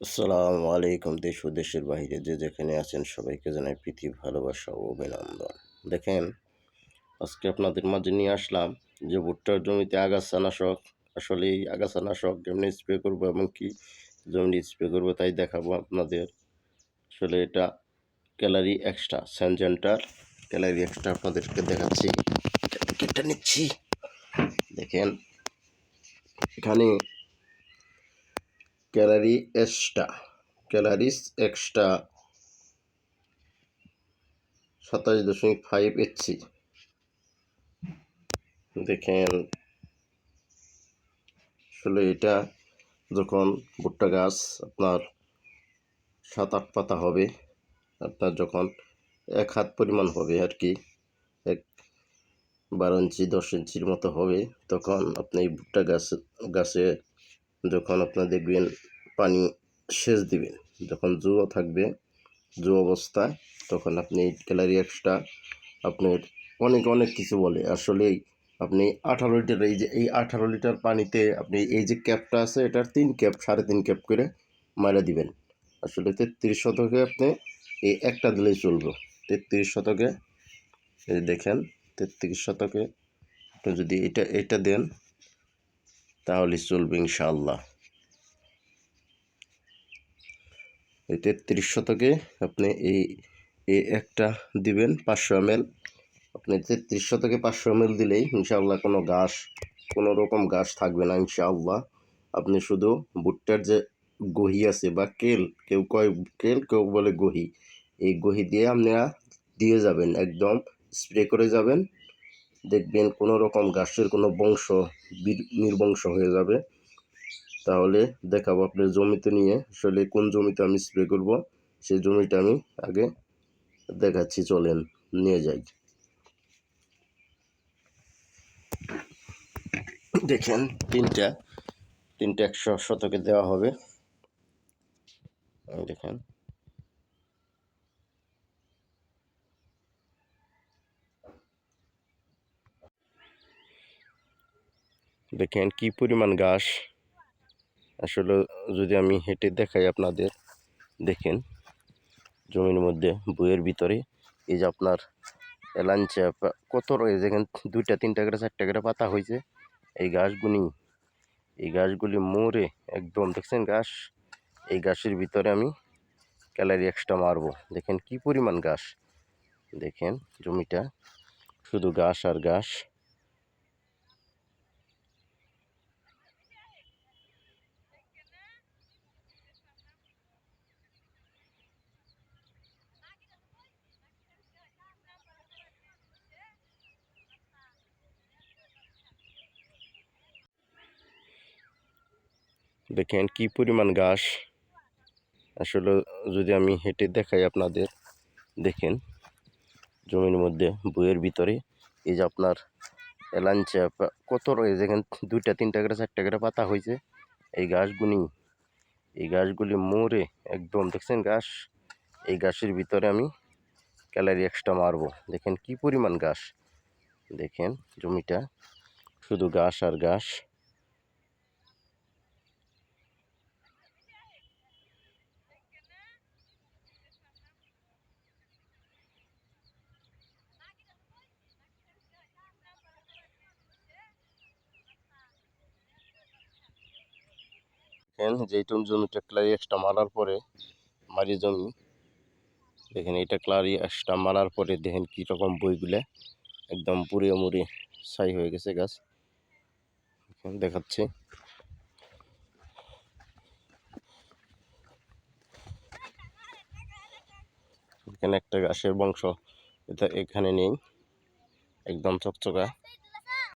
আসসালামু আলাইকুম দেশ ও দেশের বাইরে যে যেখানে আছেন সবাইকে জানাই প্রীতি, ভালোবাসা ও অভিনন্দন। দেখেন, আজকে আপনাদের মাঝে নিয়ে আসলাম যে ভুট্টার জমিতে আগাছা নাশক আসলে এই আগাছা নাশক কেমনি স্প্রে করব এবং কি জমি স্প্রে করব তাই দেখাবো আপনাদের। আসলে এটা ক্যালারি এক্সট্রা স্যানজেন্টার ক্যালারি এক্সট্রা আপনাদেরকে দেখাচ্ছি। কেটে নিচ্ছি। দেখেন, এখানে ক্যালারি এক্সট্রা ক্যালারিস এক্সট্রা সাতাশ দশমিক ফাইভ এইচসি দেখেন, আসলে এটা যখন ভুট্টা গাছ আপনার সাত আট পাতা হবে, আপনার যখন এক হাত পরিমাণ হবে আর কি, এক বারো ইঞ্চি দশ ইঞ্চির মতো হবে, তখন আপনি ভুট্টা গাছ, গাছে যখন আপনার দেখবেন পানি সেচ দিবেন, যখন জুয়ো থাকবে জু অবস্থায়, তখন আপনি এই ক্যালারি এক্সট্রা আপনার অনেক অনেক কিছু বলে। আসলেই আপনি আঠারো লিটার, এই যে, এই আঠারো লিটার পানিতে আপনি এই যে ক্যাপটা আছে, এটার তিন ক্যাপ সাড়ে তিন ক্যাপ করে মারা দিবেন। আসলে তেত্রিশ শতকে আপনি এই একটা দিলেই চলবে। তেত্রিশ শতকে দেখেন, তেত্রিশ শতকে আপনি যদি এটা এটা দেন তাহলে চলবে ইনশাআল্লাহ। এই তেত্রিশ শতকে আপনি এই এই একটা দিবেন পাঁচশো এম আপনি তেত্রিশ শতকে পাঁচশো এম দিলেই ইনশাআল্লাহ কোনো ঘাস কোনো রকম ঘাস থাকবে না ইনশাআল্লাহ। আপনি শুধু ভুট্টার যে গহি আছে বা কেল, কেউ কয় কেল, কেউ বলে গহি। এই গহি দিয়ে আপনারা দিয়ে যাবেন, একদম স্প্রে করে যাবেন। দেখবেন কোনো রকম গাছের কোনো বংশ নির্বংশ হয়ে যাবে। তাহলে দেখাবো আপনার জমিতে নিয়ে, আসলে কোন জমিতে আমি স্প্রে করব, সেই জমিটা আমি আগে দেখাচ্ছি, চলেন নিয়ে যাই। দেখেন, তিনটা তিনটা একশো শতকে দেওয়া হবে। দেখেন। দেখেন কি পরিমাণ ঘাস আসলে যদি আমি হেঁটে দেখাই আপনাদের, দেখেন জমির মধ্যে, বইয়ের ভিতরে, এই যে আপনার এলাঞ্চা কত রয়েছে দেখেন দুইটা, তিনটা করে, চারটা করে পাতা হয়েছে এই গাছগুলি এই গাছগুলি মরে একদম, দেখছেন ঘাস এই গাছের ভিতরে আমি ক্যালারি এক্সট্রা মারবো। দেখেন কি পরিমাণ ঘাস দেখেন জমিটা, শুধু ঘাস আর ঘাস দেখেন কি পরিমাণ ঘাস। আসলে যদি আমি হেঁটে দেখাই আপনাদের, দেখেন জমির মধ্যে, বইয়ের ভিতরে, এই যে আপনার এলাঞ্চা কত রয়েছে দেখেন দুইটা, তিনটা করে, চারটা করে পাতা হয়েছে। এই গাছগুলি এই গাছগুলি মরে একদম, দেখছেন ঘাস? এই গাছের ভিতরে আমি ক্যালারি এক্সট্রা মারবো। দেখেন কি পরিমাণ ঘাস। দেখেন জমিটা, শুধু ঘাস আর ঘাস। দেখেন যেইটুম জমিটা ক্লারি এক্সট্রা মারার পরে মারি জমি। দেখেন এটা ক্লারি এক্সট্রা মারার পরে দেখেন কী রকম বইগুলা একদম পুড়ে মুড়ে ছাই হয়ে গেছে গাছ। দেখাচ্ছি। এখানে একটা গাছের বংশ এটা এখানে নেই, একদম চকচকা।